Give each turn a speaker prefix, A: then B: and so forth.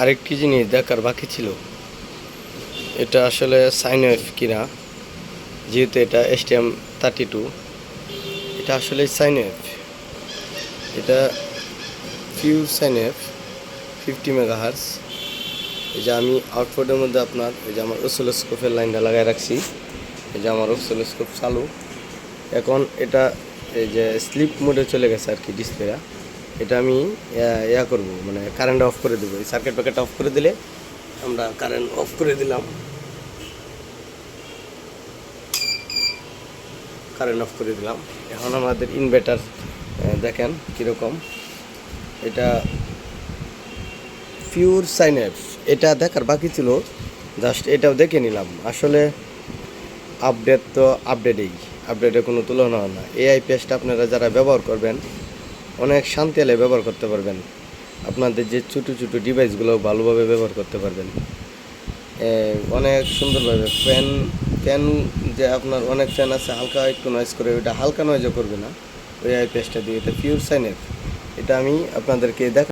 A: আরেকটি জিনিস দেখার বাকি ছিল। এটা আসলে সাইন ওয়েভ কিনা, যেহেতু এটা এস এসটিএম থার্টি টু, এটা আসলে সাইন ওয়েভ এটা pure sine wave fifty mega hertz এই যে আমি আউটপুটের মধ্যে আপনার, এই যে আমার ওসোলোস্কোপের লাইনটা লাগাই রাখছি। এই যে আমার ওসোলোস্কোপ চালু। এখন এটা এই যে স্লিপ মোডে চলে গেছে আর কি ডিসপ্লেটা। এটা আমি ইয়া- করব মানে কারেন্ট অফ করে দেবো। এই সার্কিট প্যাকেট অফ করে দিলে আমরা কারেন্ট অফ করে দিলাম। কারেন্ট অফ করে দিলাম। এখন আমাদের ইনভার্টার দেখেন কীরকম। এটা পিওর সাইন এটা দেখার বাকি ছিল জাস্ট এটাও দেখে নিলাম। আসলে আপডেট তো আপডেটেই আপডেটের কোনো তুলনা হয় না। এআই পেস্ট আপনারা যারা ব্যবহার করবেন অনেক শান্তি আলে ব্যবহার করতে পারবেন। আপনাদের যে ছোটো ছোটো ডিভাইসগুলো ভালোভাবে ব্যবহার করতে পারবেন। অনেক সুন্দরভাবে ফ্যান ফ্যান যে আপনার অনেক ফ্যান আছে, হালকা একটু নয়েজ করে, ওইটা হালকা নয়েজও করবে না। ওই আই পেস্টটা দিয়ে, এটা পিওর সাইনের এটা আমি আপনাদেরকে দেখ